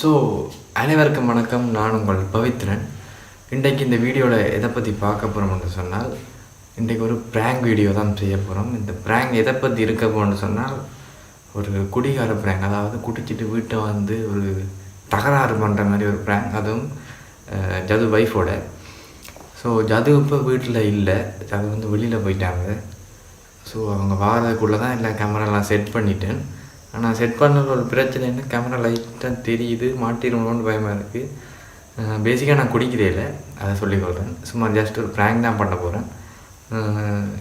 So அனைவருக்கும் வணக்கம். நான் உங்கள் பவித்ரன். இன்றைக்கு இந்த வீடியோவில் எதை பற்றி பார்க்க போகிறோம்னு சொன்னால் இன்றைக்கு ஒரு ப்ராங்க் வீடியோ தான் செய்ய போகிறோம் இந்த ப்ராங்க் எதை பற்றி இருக்க போகிறோம்னு சொன்னால் ஒரு குடிகார ப்ராங்க் அதாவது குடிச்சிட்டு வீட்டை வந்து ஒரு தகராறு பண்ணுற மாதிரி ஒரு ப்ராங்க் அதுவும் ஜது ஒய்ஃபோட ஸோ ஜது இப்போ வீட்டில் இல்லை. ஜது வந்து வெளியில் போயிட்டாங்க. ஸோ அவங்க வாரதுக்குள்ளே தான் எல்லா கேமராலாம் செட் பண்ணிட்டேன் ஆனால் செட் பண்ண ஒரு பிரச்சனைன்னு கேமரா லைட்டாக தெரியுது மாட்டிடுவோம்னு பயமாக இருக்குது பேசிக்காக நான் குடிக்கிறே இல்லை. அதை சொல்லிக்கொள்கிறேன் சும்மா ஜஸ்ட் ஒரு ப்ராங்க் தான் பண்ண போகிறேன்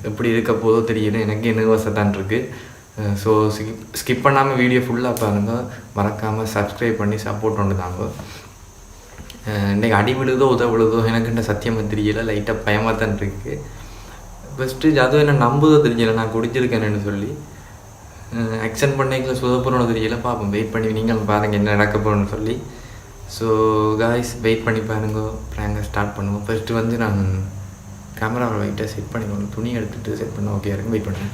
எப்படி இருக்க போதோ தெரியல. எனக்கு என்ன தான் இருக்குது ஸோ ஸ்கிப் ஸ்கிப் பண்ணாமல் வீடியோ ஃபுல்லாக பாருங்க. மறக்காமல் சப்ஸ்கிரைப் பண்ணி சப்போர்ட் ஒன்று தாங்க. அஹ் அடி விழுதோ உத விழுதோ எனக்கு என்ன சத்தியமாக தெரியல. லைட்டாக பயமாக தான் இருக்குது ஃபஸ்ட்டு அதுவும் என்ன நம்புதோ தெரியல. நான் குடிச்சிருக்கேன்னு சொல்லி. ஆக்ஷன் பண்ணிக்கல சுதப்புறம்னு தெரியல. பார்ப்போம் வெயிட் பண்ணி நீங்கள் பாருங்கள் என்ன நடக்க போகணும்னு சொல்லி. ஸோ காய்ஸ் வெயிட் பண்ணி பாருங்க. ப்ராங்கை ஸ்டார்ட் பண்ணுவோம். ஃபஸ்ட்டு வந்து நான் கேமராவை லைட்டாக செட் பண்ணிக்கணும். துணி எடுத்துகிட்டு செட் பண்ண ஓகே இருக்கும் வெயிட் பண்ணுறேன்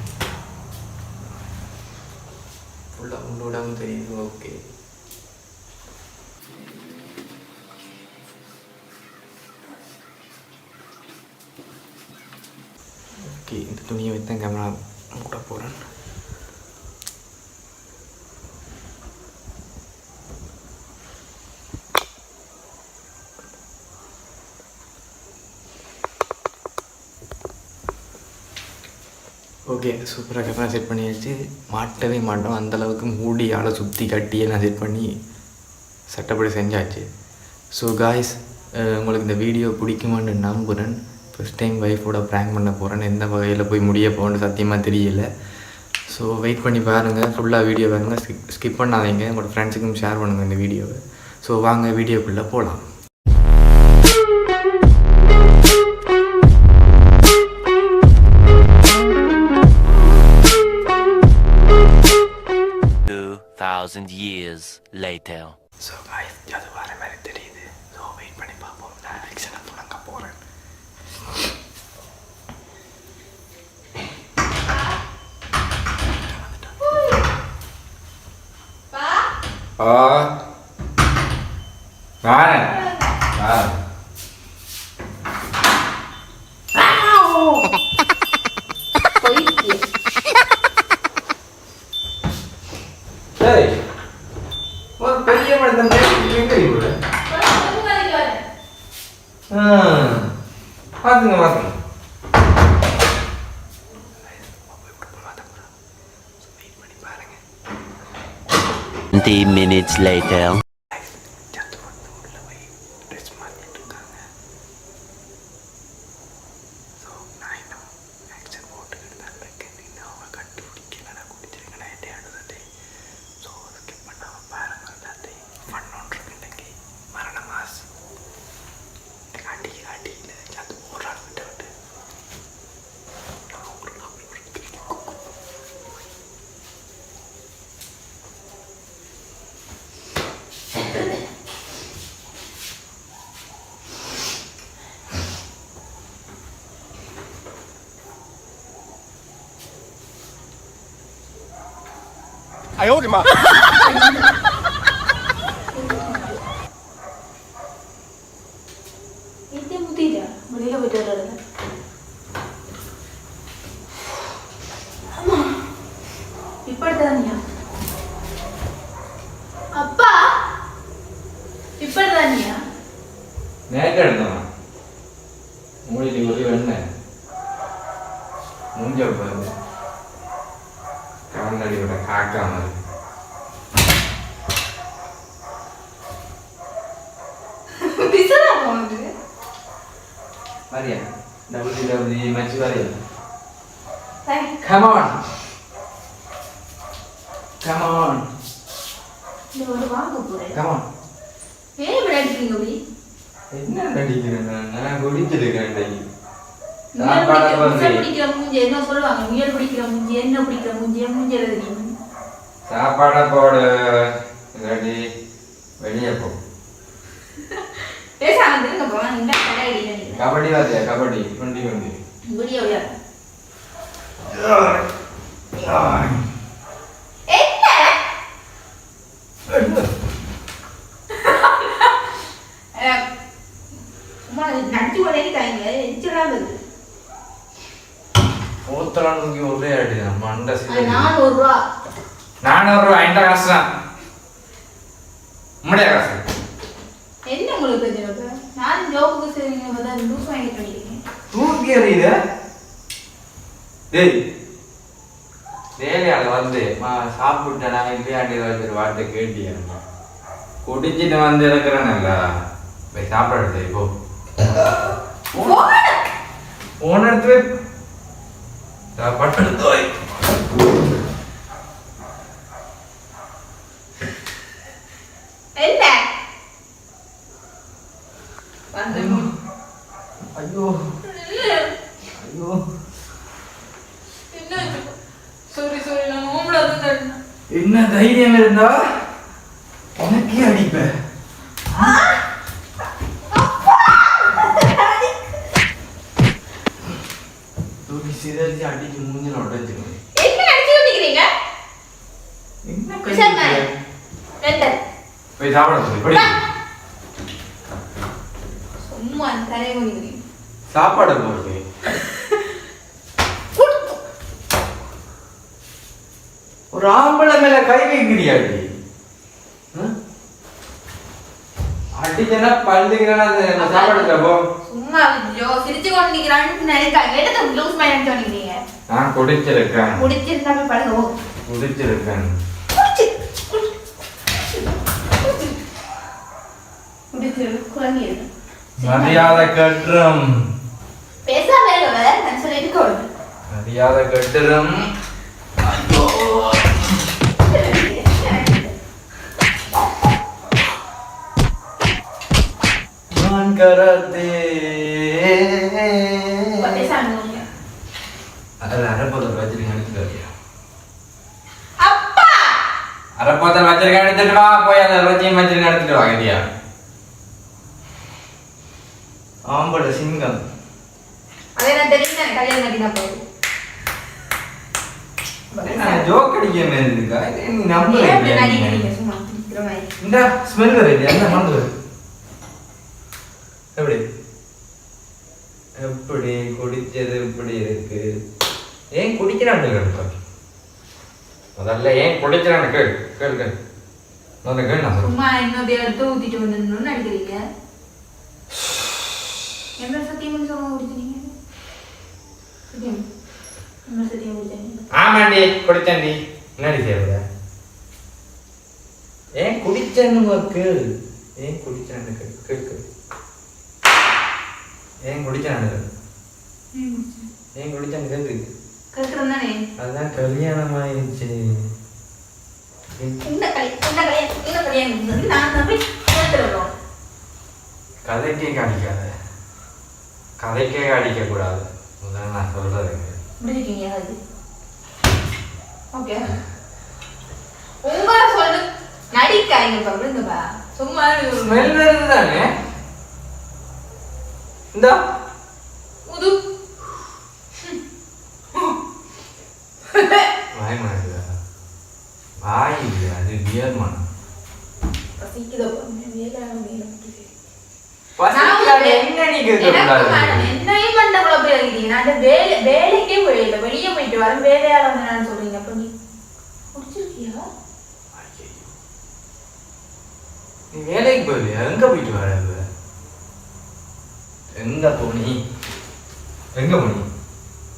ஃபுல்லாக உங்களோட தெரியுது. ஓகே ஓகே இந்த துணியை வைத்து தான் கேமரா கூட போகிறேன் ஓகே சூப்பராக கேமரா செட் பண்ணியாச்சு. மாட்டவே மாட்டோம். அந்தளவுக்கு மூடி ஆளை சுற்றி கட்டி எல்லாம் செட் பண்ணி சட்டப்படி செஞ்சாச்சு. ஸோ காய்ஸ் உங்களுக்கு இந்த வீடியோ பிடிக்குமான்னு நம்புகிறேன் ஃபஸ்ட் டைம் ஒய்ஃபோட ப்ராங்க் பண்ண போகிறேன்னு எந்த வகையில் போய் முடிய போகணுன்னு சத்தியமாக தெரியல. ஸோ வெயிட் பண்ணி பாருங்கள் ஃபுல்லாக வீடியோ பாருங்கள் ஸ்கிப் ஸ்கிப் பண்ணாதீங்க. உங்களோட ஃப்ரெண்ட்ஸுக்கும் ஷேர் பண்ணுங்கள் இந்த வீடியோவை ஸோ வாங்க வீடியோக்குள்ளே போகலாம் 2,000 years later. ஸோ காய் அது வர மாதிரி தெரியுது ஸோ வெயிட் பண்ணி பார்ப்போம் நான் ஆக்ஷன் அப்போ நாங்கள் போகிறேன் ஆ வரேன் வரேன் Hey! பெரிய மனிதன் எங்க இவரு ஆ பாத்துங்க பாத்துங்க Twenty minutes later. 哎呦我的妈！On. Come on. இந்த ஒரு வாங்க போறேன் Come on. ஏன் விளையாடுறீங்க அப்படி என்ன நடிக்கிறேன் நான்? நான் குடிச்சிருக்கேன் இன்னைக்கு. முயல் சாப்பாடு என்ன சொல்லுவாங்க? முயல் பிடிக்கிற என்ன பிடிக்கிற மூஞ்சி மூஞ்சி எழுதி சாப்பாடை kabaddi kabaddi. Twenty twenty video நடிச்சு கொண்டே வருது ஊத்தலான்னு ஒரே அடி நம்ம அண்ட அது நானூறு ரூபா நானூறு ரூபா என்கிட்ட காசு தான். உம்முடைய காசு என்ன உங்களுக்கு? நானும் ஜோப்புக்கு சரிங்க பார்த்தா லூஸ் வாங்கிட்டு பண்ணிருக்கேன் தூக்கி எறியுத? டேய். வேலையாள வந்து சாப்பிட்டேனா இல்லையாண்டி வச்சுட்டு வார்த்தை கேட்டியா? குடிச்சிட்டு வந்து இருக்கிறேன்ல போய் சாப்பிடுறது இப்போ போன இடத்துல சாப்பாடு எடுத்து வை. என்ன வந்து ஐயோ ஐயோ என்ன சாரி சாரி நான் ஓம்பல தான் என்ன தைரியம் இருந்தா உனக்கே அடிப்பேன் தூக்கி சிதறிச்சு அடிச்சு மூஞ்சில உடைச்சிருவேன் என்ன அடிச்சு விட்டீங்க என்ன சரிம்மா. கையில? ரெண்டு போய் சாப்பிட போய் படி சும்மா தலையை முடிக்கிறீங்க சாப்பாடு போட்டு ஒரு ஆம்பளை மேல கை வைக்கிறியாடி அடிச்சனா பல்லுங்கிறனா சாப்பாடு போ. சும்மா ஜோ சிரிச்சு கொண்டு நிக்கிறான்னு எடுத்து லூஸ் மைண்ட் சொன்னீங்க நான் குடிச்சிருக்கேன். முடிச்சிருந்தா போய் ஓ. குடிச்சிருக்கேன். குடிச்சு குடிச்சிரு இருக்கு மரியாதை கட்டுறோம் பேசாம இருக்க வேற நான் சொல்லிட்டு கொடு மரியாதை கட்டுறோம் ஐயோ நான் கராத்தே பேசாம இருங்க. அதில் அரைப்பதல் வச்சிருக்க எடுத்துட்டு அப்பா அரைப்பதல் வச்சிருக்க எடுத்துட்டு வா போய் அந்த ரொச்சியும் வச்சிருக்க எடுத்துட்டு வா கண்டியா ஆம்பளை சிங்கம். அதே நான் தெரியும் நான் கல்யாணம் கட்டினா போதும். ஜோக் அடிக்க மாதிரி இருக்கா? இது நீ நம்பல இந்த ஸ்மெல் வருது அந்த மணந்து வருது எப்படி? எப்படி குடிச்சது இப்படி இருக்கு. ஏன் குடிக்கிறான்னு கேள்வி முதல்ல ஏன் குடிக்கிறான்னு கேள் கேள் கேள். முதல்ல கேள் நான் சொல்றேன். சும்மா இன்னொரு எடுத்து ஊத்திட்டு வந்துடணும்னு நடிக்கிறீங்க என்ன சத்தியம் சொல்ல குடிக்கிறீங்க சத்தியம். என்ன சத்தியம் குடிச்சீங்க ஆமாண்டி குடிச்சேன்டி. என்னடி செய்யறத? ஏன் குடிச்சேன்னு கேள். ஏன் குடிச்சேன்னு கேள் ஏன் குடிச்சான்னு ஏன் குடிச்சான்னு கேள்வி கேட்கறோம் தானே அதான் கல்யாணம்? ஆயிடுச்சு கதைக்கே காணிக்காத கதைக்கே காணிக்க கூடாது முதல்ல நான் சொல்றதுங்க முடிஞ்சிட்டீங்க அது. ஓகே. உங்களை சொல்லு. நடிக்காங்க சொல்லுங்கப்பா சும்மா ஸ்மெல் வருது தானே? இந்த. புது வாய் மனம் வாய் இல்லை அது வியர் மனம் பசிக்குதப்பா வேலை வேலை பசிக்காத என்ன நீ கேட்கக்கூடாது என்னையும் மண்டபுல போய் இருக்கீங்க நான் வேலை வேலைக்கே போயிடல. வெளியே போயிட்டு வரேன் வேலையால வந்து நான் சொல்றீங்க. அப்ப நீ குடிச்சிருக்கியா நீ வேலைக்கு போகலையா எங்க போயிட்டு வர? எங்க போனி? எங்க போனி?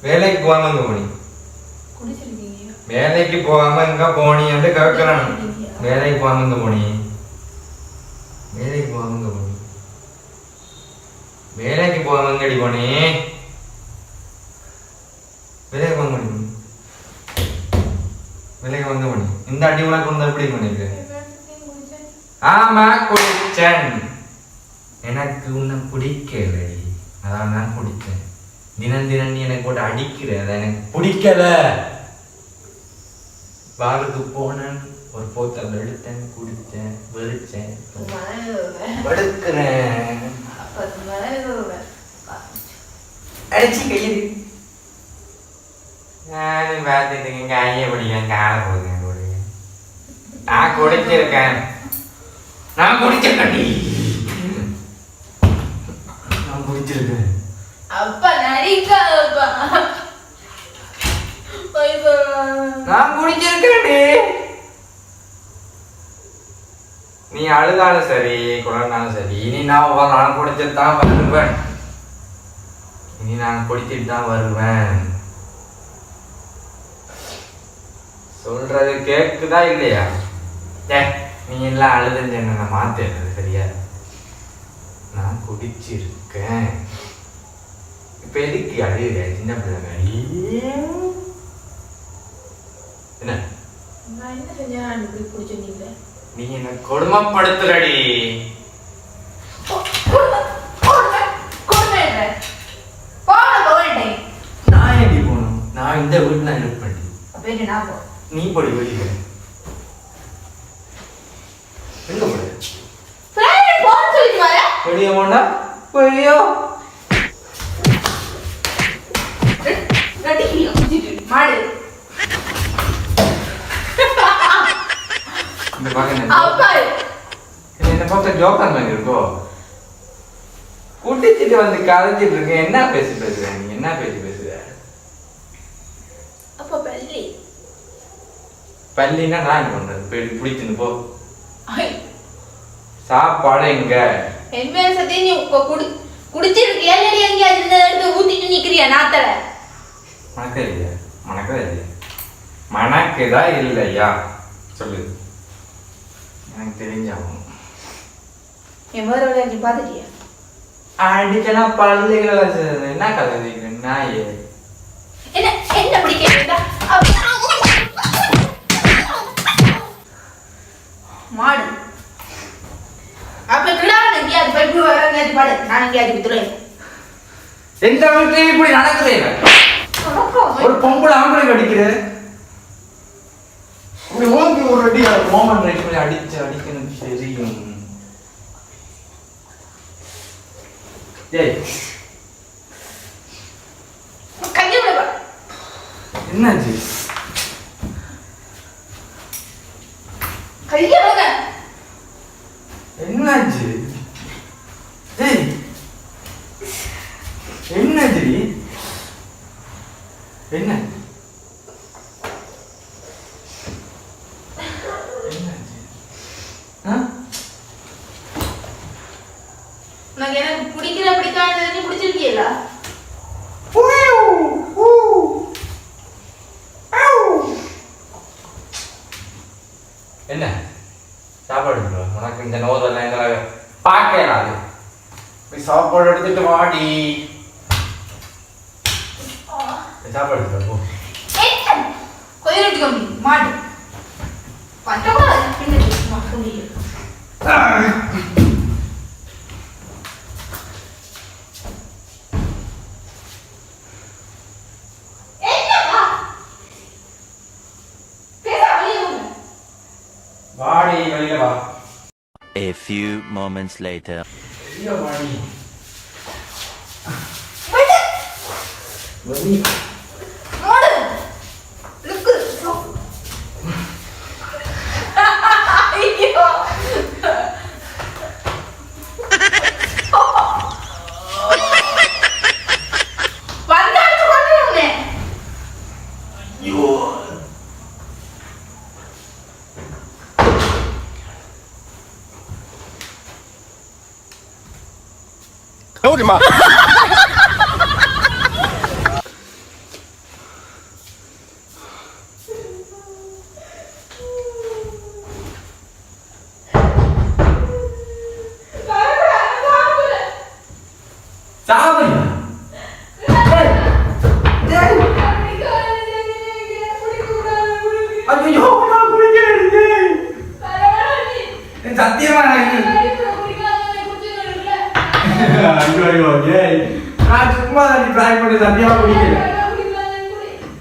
வேலைக்கு போகாம எங்க போனி? வேலைக்கு போகாம எங்க போனி? என்று கேட்கிறான் வேலைக்கு போகாம எங்க போனி வேலைக்கு போகாம எங்க போனி வேலைக்கு போகாம எங்கடி போனி வேலைக்கு எங்கடி போனி வேலைக்கு வந்து போனி இந்த அடி உனக்கு வந்து எப்படி பண்ணிருக்க ஆமா குடிச்சேன். எனக்கு உன்னை பிடிக்கலடி அதான் நான் குடிச்சேன் தினம் தினம் நீ எனக்கு போட்டு அடிக்கிற. அது எனக்கு பிடிக்கல. பாருக்கு போனேன். ஒரு போத்தல் எடுத்தேன் குடித்தேன் வெறிச்சேன் படுக்கிறேன் அடிச்சு கையில் நான் பார்த்துட்டு இங்க ஐய படிக்கிறேன் கால போடுங்க போடுங்க நான் குடிச்சிருக்கேன் நான் குடிச்சிருக்கேன் நான் குடி குடிச்சிருக்கேன் அப்பா நடிக்காதப்பா நான் குடிச்சிருக்கேன்டி நீ அழுதாலும் சரி குழந்தாலும் சரி இனி நான் வ- நான் குடிச்சிட்டு தான் வருவேன் இனி நான் குடிச்சிட்டு தான் வருவேன். சொல்றது கேக்குதா இல்லையா? ஏ நீ எல்லாம் அழுதுன்னு என்ன மாத்தேன் சரியா? நான் குடிச்சிருக்கேன். இப்ப எதுக்கு அழுகுற சின்ன பிள்ளைங்க என்ன? நான் என்ன செஞ்சேன்? நீ என்ன கொடுமைப்படுத்துறடி நான் எப்படி போகணும் நான் இந்த வீட்டுல இருப்பேன் நீ படி வெளியில எங்க போடு வெளிய வெளியோ? மாடு. இந்த பக்கம் அப்பா. என்ன பார்த்த ஜோக்கர் மாதிரி இருக்கோ? குட்டிச்சிட்டு வந்து இருக்க என்ன பேசி பேசுற நீ? என்ன பேசி பேசுற அப்பா பள்ளி பள்ளின்னா நான் பண்றது? போய் பிடிச்சின்னு போ. சாப்பாடு எங்க? என் பேர் சத்தியம் நீ குடி இல்லை எங்கேயாவது இருந்த எடுத்து ஊத்திட்டு நிக்கிறியா நாத்தல? மணக்கே இல்லையா? மணக்கதா இல்லையா? மணக்குதா இல்லையா? சொல்லு. எனக்கு தெரிஞ்சாகும் என் வேற விளையாடி பார்த்துட்டியா? அடிச்சனா பள்ளிகளை என்ன கதை நாயே என்ன என்ன பிடிக்கிறதா மாடு. அப்ப கிடாது எங்கேயாவது போய் இப்படி வர எங்கேயாவது பாடு. நான் எங்கேயாவது வித்துறேன் எந்த வீட்லயும் இப்படி நடக்குதே. ஒரு பொம்பளை ஆம்பளை இப்படி ஓங்கி ஒரு அடி மோமன் ரைட் பண்ணி அடிச்சு அடிக்கணும் தெரியும். ஏய். என்னாச்சு கைய விடுங்க என்னாச்சு? ஏய் என்னாச்சு என்ன? few moments later. 哎呦我的妈！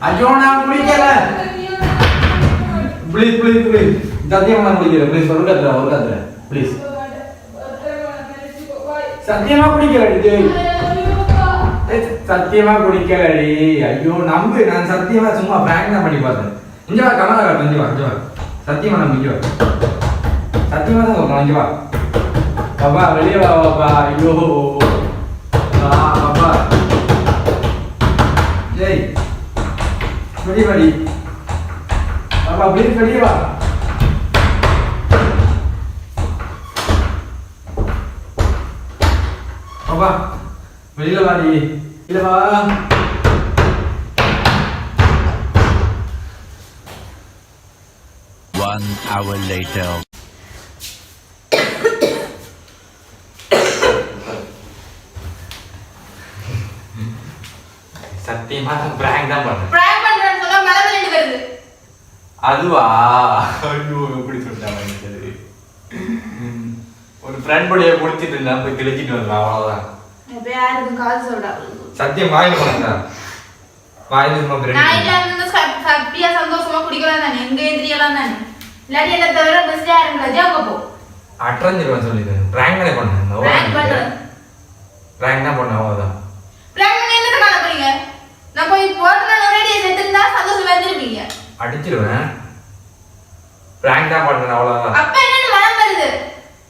ஐயோ நான் குடிக்கல ப்ளீஸ் ப்ளீஸ் ப்ளீஸ் சத்தியமா நான் குடிக்கல ப்ளீஸ் சொல்லுங்க கத்துற ஒரு ப்ளீஸ் சத்தியமா குடிக்கல சத்தியமா குடிக்கலடி ஐயோ நம்பு. நான் சத்தியமா சும்மா பிராங்க் தான் பண்ணி பார்த்தேன். இங்க வா கமலா காட்டு இங்க வா இங்க வா. சத்தியமா நம்பு இங்க வா. சத்தியமா தான் சொல்றேன் இங்க வா. பாப்பா வெளியே வா பாப்பா ஐயோ. பாப்பா ஏய் வெளியே வாடி பாப்பா ப்ளீஸ் வெளியே வா பாப்பா வெளியில வாடி இல்ல வா One hour later. சத்தியமா பிராங்க் தான் பண்ணேன் பிராங்க் பண்றேன்னு சொன்னா மழை விளையாண்டு வருது அதுவா? ஐயோ எப்படி சொல்லிட்டாங்க. ஒரு ஃப்ரெண்ட் உடைய கொடுத்துட்டு இருந்தா போய் கிழிச்சிட்டு வந்தேன் அவ்வளவுதான். சத்தியம் வாயில் போனேன் வாயில் ஹாப்பியா சந்தோஷமா குடிக்கலாம் தானே? எங்க எதிரியெல்லாம் தானே? இல்லாட்டி என்ன தவிர பெஸ்டா இருக்கிறது அவங்க போ அட்ரஞ்சிருவேன் சொல்லிட்டேன் பிராங்க் தானே பிராங்க் பண்ணேன் பண்றேன் பிராங்க் தான் பண்ணேன் அவ்வளவுதான். பிராங்க் பண்ணி காண போறீங்க? நான் போய் போட்டு ஒரேடியே செத்துருந்தா சந்தோஷம் வந்துருப்பீங்க அடிச்சிருவேன். பிராங்க் தான் பண்ணேன் அவ்வளவுதான். அப்ப என்னன்னு மனம் வருது.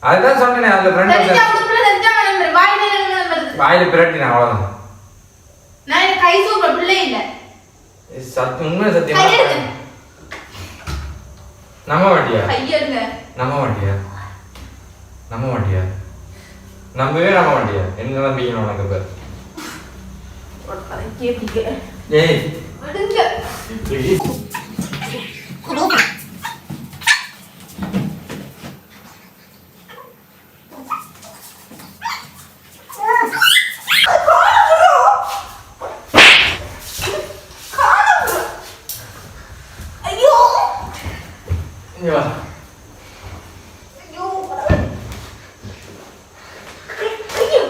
அதுதான் சொன்னேனே தெரிஞ்சா ஃப்ரெண்ட் உடுப்புல தெரிஞ்சா மனம் வருது வாயில என்ன மனம் வருது வாயில பிரட்டினேன் அவ்வளவுதான். நான் எனக்கு கை சூப்ப பிள்ளை இல்ல. சத்தியம் உண்மை சத்தியமா கையெடுங்க. நம்ப மாட்டியா கையெடுங்க நம்ப மாட்டியா நம்ப மாட்டியா நம்பவே நம்ப மாட்டியா என்ன நம்பிக்கணும் உனக்கு கேப்பீங்க ஏய். விடுங்க ஐயோ இங்க வா ஐயோ ஐயோ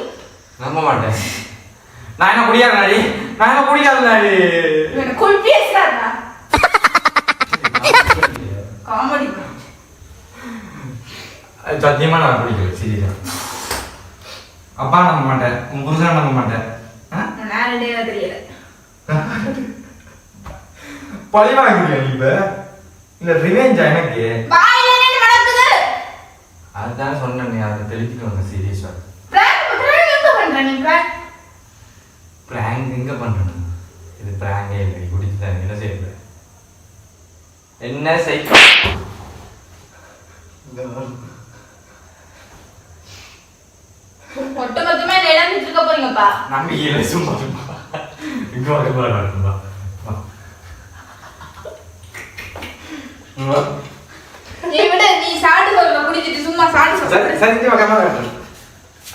நம்ப மாட்டேன் நான் என்ன குடிக்காத நாடி நான் என்ன குடிக்காத நாடி இவனை கொல் பேசுறாருடா. காமெடி சத்தியமா நான் குடிக்கல சீரியஸா. அப்பா நம்ப மாட்டேன் உன் புருஷன் நம்ப மாட்டேன் பழி வாங்குறியா நீ இப்ப? இல்ல ரிவெஞ்சா எனக்கு? அதுதான் சொன்னேன் அதை வந்த சீரியஸா. நீ பிராங்க் எங்க பண்றேன் இது பிராங்கே இல்லை குடிச்சு தான் என்ன செய்ய என்ன செய் என்ன இடம் இருக்க போறீங்கப்பா? நம்பிக்கையில சும்மா சும்மா. இங்க வர கூட வரணும்பா நீ சாப்பிட்டு குடிச்சிட்டு சும்மா சாப்பிட்டு பக்கமா வரணும்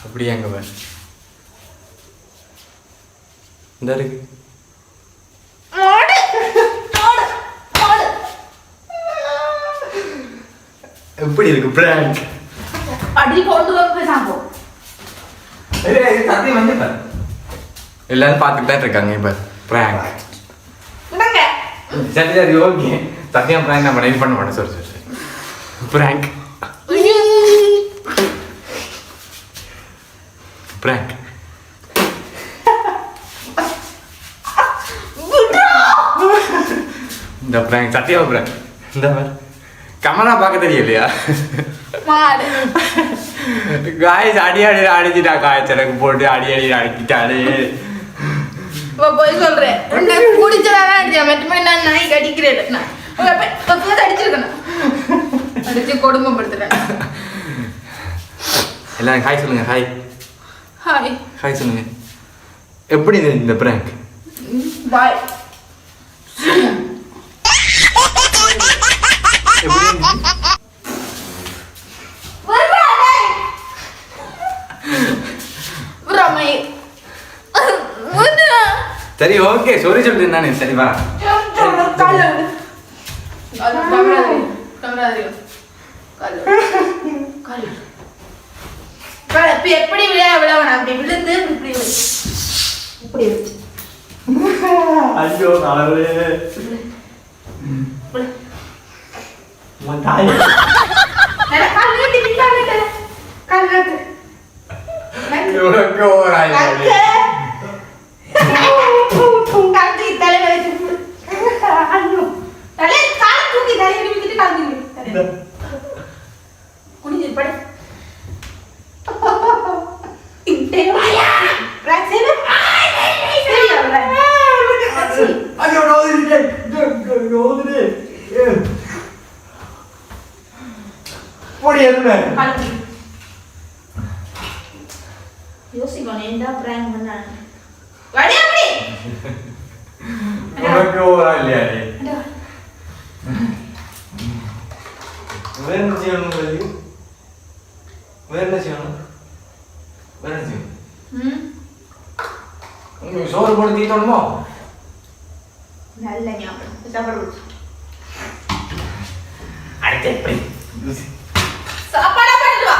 அப்படியே அங்க பாரு இந்த இருக்கு எப்படி இருக்கு பிராங்க் அடி கொண்டு வந்து சாப்பிடும் சத்தியம் வந்து பாரு எல்லாரும் பார்த்துட்டு தான் இருக்காங்க இப்ப பிராங்க் சரி சரி ஓகே சத்தியம் பிராங்க் நம்ம இது பண்ண மாட்டோம் சரி சரி பிராங்க் இந்த பிராங்க் சத்தியமா பிராங்க் இந்த கமலா பார்க்க தெரியலையா? காய்ஸ் அடி அடி அடிச்சுட்டா காய்ச்சல் எனக்கு போட்டு அடி அடி அடிக்கிட்டாரு இப்ப போய் சொல்றேன். குடிச்சதான் அடிச்சேன். மட்டுமே நான் நாய் கடிக்கிறேன் நான். அடிச்சிருக்கணும் அடிச்சு கொடுமைப்படுத்துறேன். எல்லாரும் ஹாய் சொல்லுங்க ஹாய் ஹாய் ஹாய் சொல்லுங்க. எப்படி இந்த பிராங்க் பாய் சரி ஓகே சாரி சொல்லிட்டு நானே சரி வா எப்படி விளையா விழாவன அப்படி விழுந்து இப்படி. இப்படி. ஐயோ கால். கால் ஒரு ஆள் நக்கு. கால் தூக்கி தலையில வச்சு விடு. ஐயோ. தலையில கால் தூக்கி தலையில வச்சுட்டு கால் தூக்கி விடு. தலையில. குனிஞ்சு படு. இங்கே வாயா. ராஜேஷ். கழுவி. யோசிக்கணும் எந்த prank பண்ணான்னு. வாடி அப்படி. உனக்கு ஓவரா இல்லையா நீ? அடா. வேற என்ன செய்யணும் உங்களுக்கு? வேற என்ன செய்யணும் வேற என்ன செய்யணும் ம், உங்களுக்கு சோறு போட்டு தீத்தணுமோ நல்ல ஞாபகம் சாப்பாடு போடு. அடுத்து எப்படி சாப்பாடா பண்ணிட்டு வா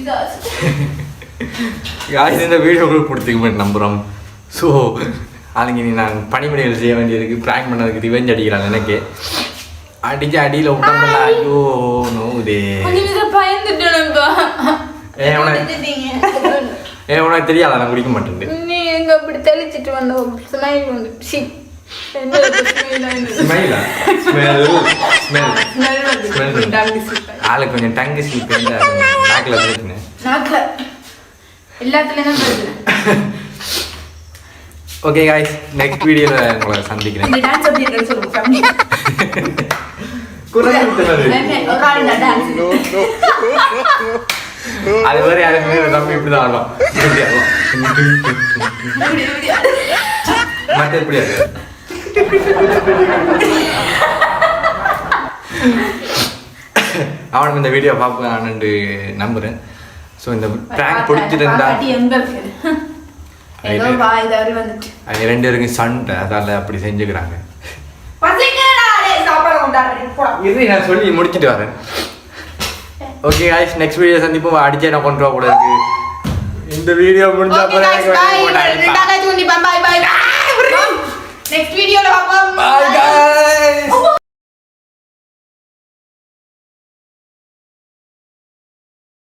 யாரும் இந்த வீடியோ உங்களுக்கு பிடிச்சிருக்குமே நம்புகிறோம் ஸோ நீ நான் பணிமனைகள் செய்ய வேண்டியிருக்கு. ப்ராங்க் பண்ணதுக்கு ரிவெஞ்ச் அடிக்கிறாங்க எனக்கு. அடிச்சு அடியில் விட்டாங்கல்ல ஐயோ நோவுதே. ஏ உனக்கு தெரியாதா? நான் குடிக்க மாட்டேன் நீ எங்க அப்படி தெளிச்சிட்டு வந்த? ஸ்மைல் வந்து ஆளுக்கு கொஞ்சம் டங்கு ஸ்லீப் நாக்கில் எல்லாத்துலயும் வருது ஓகே காய்ஸ் நெக்ஸ்ட் வீடியோவில் உங்களை சந்திக்கிறேன் இந்த டான்ஸ் இருக்குன்னு சொல்லுங்க குரல் ஆள் அது மாதிரி யாருமே இப்படி தான் ஆடுவான் இப்படி மற்ற எப்படி அவன் இந்த வீடியோ பார்ப்பான்னு நம்புறேன். ஸோ இந்த ப்ராங்க் பிடிச்சிருந்தா அது ரெண்டு பேருக்கும் சண்டை. அதால அப்படி செஞ்சுக்கிறாங்க. இது நான் சொல்லி முடிச்சிட்டு வரேன். ஓகே காய்ஸ் நெக்ஸ்ட் வீடியோ சந்திப்போம். அடிச்சே நான் கொண்டு வர கூட இருக்கு. இந்த வீடியோ முடிஞ்சா okay Next video lo vamos. Bye guys. Uh,